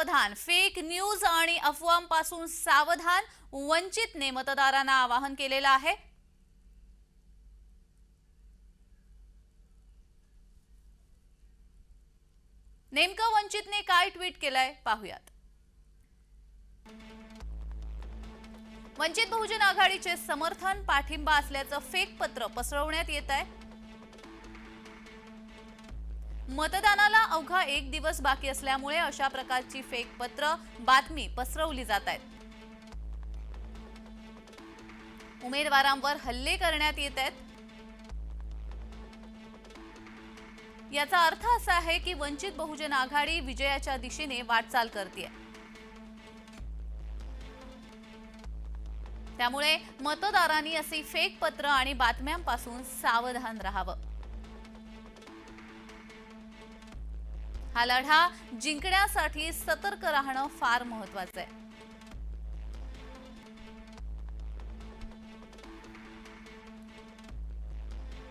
सावधान. Fake news आणि अफवांपासून सावधान वंचितने मतदारांना आवाहन केलेलं आहे. नेमकं वंचितने काय ट्विट केलंय? पाहूयात. वंचित बहुजन आघाडीचे समर्थन पाठिंबा असल्याचं फेक पत्र पसरवण्यात येत आहे मतदानाला अवघा एक दिवस बाकी असल्यामुळे अशा प्रकारची फेक पत्र बातमी पसरवली जात आहेत. उमेदवारांवर हल्ले करण्यात येत आहेत. याचा अर्थ असा आहे की वंचित बहुजन आघाडी विजयाच्या दिशेने वाटचाल करते त्यामुळे मतदारांनी अशी फेक पत्र आणि बातम्यांपासून सावधान राहावं. हा लढा जिंकण्यासाठी सतर्क राहणं फार महत्वाचं आहे.